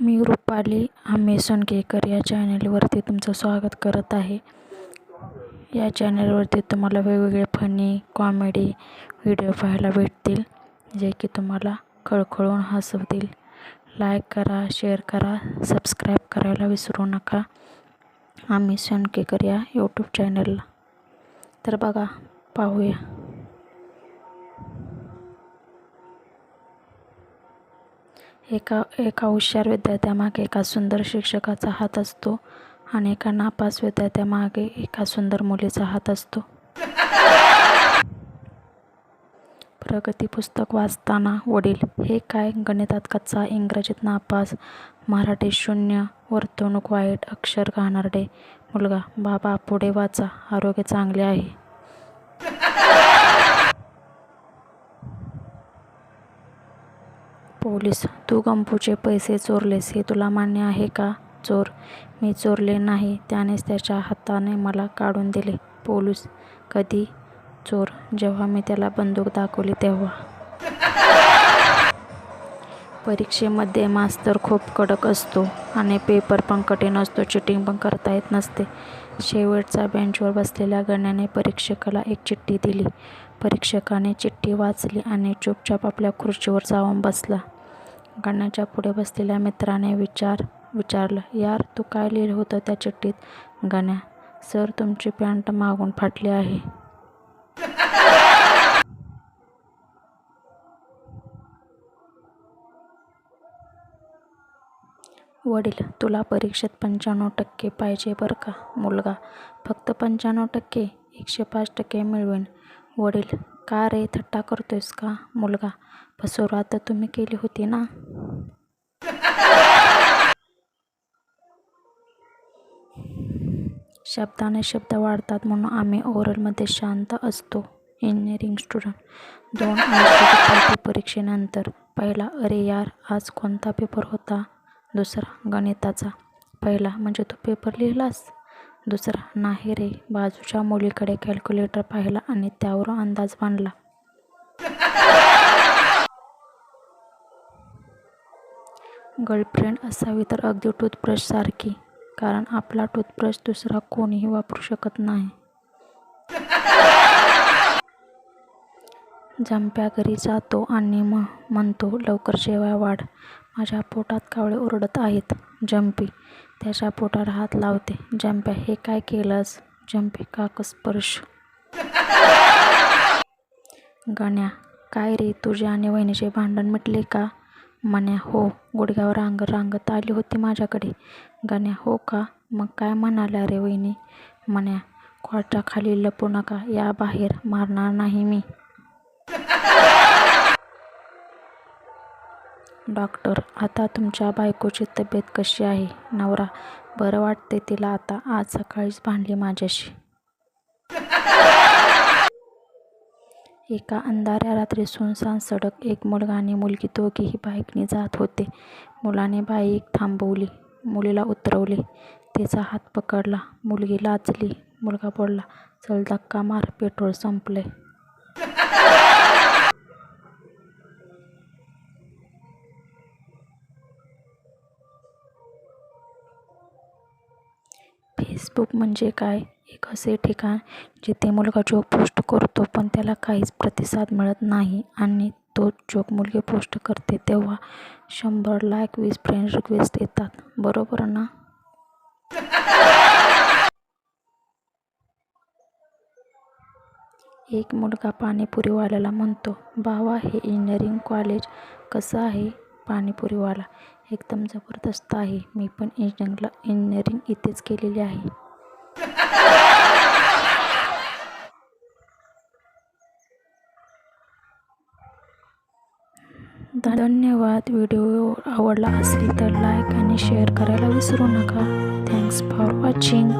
मी रुपाली आम्ही सोनकेकर या चॅनलवरती तुमचं स्वागत करत आहे. या चॅनलवरती तुम्हाला वेगवेगळे फनी कॉमेडी व्हिडिओ पाहायला भेटतील जे की तुम्हाला खळखळून हसवतील. लाईक करा शेअर करा सबस्क्राईब करायला विसरू नका. आम्ही सोनकेकर या यूट्यूब चॅनलला. तर बघा पाहूया. एका एका हुशार विद्यार्थ्यामागे एका सुंदर शिक्षकाचा हात असतो आणि एका नापास विद्यार्थ्यामागे एका सुंदर मुलीचा हात असतो. प्रगती पुस्तक वाचताना वडील हे काय? गणितात कच्चा इंग्रजीत नापास मराठी शून्य वर्तणूक वाईट अक्षर घाणारडे. मुलगा बाबा पुढे वाचा. आरोग्य चांगले आहे. पोलीस. तू गंपूचे पैसे चोरलेस हे तुला मान्य आहे का? चोर. मी चोरले नाही. त्यानेच त्याच्या हाताने मला काढून दिले. पोलीस. कधी? चोर. जेव्हा मी त्याला बंदूक दाखवली तेव्हा. परीक्षेमध्ये मास्तर खूप कडक असतो आणि पेपर पण कठीण असतो. चिटिंग पण करता येत नसते. शेवटचा बेंचवर बसलेल्या गण्याने परीक्षकाला एक चिठ्ठी दिली. परीक्षकाने चिठ्ठी वाचली आणि चुपचाप आपल्या खुर्चीवर जाऊन बसला. गण्याच्या पुढे बसलेल्या मित्राने विचार विचारलं यार तू काय लिहिलं होतं त्या चिठ्ठीत? गण्या सर तुमची पॅन्ट मागून फाटली आहे. वडील तुला परीक्षेत पंच्याण्णव टक्के पाहिजे बरं का मुलगा? फक्त पंच्याण्णव टक्के एकशे पाच टक्के मिळवेन. वडील का रे थट्टा करतोयस का मुलगा? फसवरा तर तुम्ही केली होती ना? शब्दाने शब्द वाढतात म्हणून आम्ही ओरलमध्ये शांत असतो. Engineering student. दोन परीक्षेनंतर पहिला अरे यार आज कोणता पेपर होता? दुसरा गणिताचा. पहिला म्हणजे तू पेपर लिहिलास? दुसरा नाही रे. बाजूच्या मुलीकडे कॅल्क्युलेटर पाहिला आणि त्यावर अंदाज बांधला. गर्लफ्रेंड असावी तर अगदी टूथब्रशसारखी कारण आपला टूथब्रश दुसरा कोणीही वापरू शकत नाही. जंप्या घरी जातो आणि म म्हणतो लवकर जेवाय वाढ. माझ्या पोटात कावळे ओरडत आहेत. जंपी त्याच्या पोटावर हात लावते. जंप्या हे काय केलंस? झंपे काक स्पर्श गण्या काय रे तुझे आणि वहिनीचे भांडण मिटले का? म्हण्या हो गुडघ्यावर रांग रांगत आली होती माझ्याकडे. गण्या हो का? मग काय म्हणाल्या रे वहिनी? म्हण्या कॉटच्या खाली लपू नका या बाहेर मारणार नाही मी. डॉक्टर आता तुमच्या बायकोची तब्येत कशी आहे? नवरा बरं वाटते तिला आता? आज सकाळीच भांडली माझ्याशी. एका अंधाऱ्या रात्री सुनसान सडक एक मुलगा आणि मुलगी दोघेही बाईकने जात होते. मुलाने बाईक थांबवली मुलीला उतरवले. तिचा हात पकडला मुलगी लाचली मुलगा बोलला चल धक्का मार पेट्रोल संपले फेसबुक म्हणजे काय? एक असे ठिकाण जिथे मुलगा जोक पोस्ट करतो पण त्याला काहीच प्रतिसाद मिळत नाही. आणि तो जोक मुलगी पोस्ट करते तेव्हा शंभर लाख वीस फ्रेंड रिक्वेस्ट येतात. बरोबर ना? एक मुलगा पाणीपुरीवाल्याला म्हणतो भावा हे इंजिनिअरिंग कॉलेज कसं आहे पाणीपुरीवाला? एकदम जबरदस्त आहे. मी पण इंजिनिअरिंगला इंजिनिअरिंग इथेच केलेली आहे. धन्यवाद. व्हिडिओ आवडला असेल तर लाईक आणि शेअर करायला विसरू नका. Thanks for watching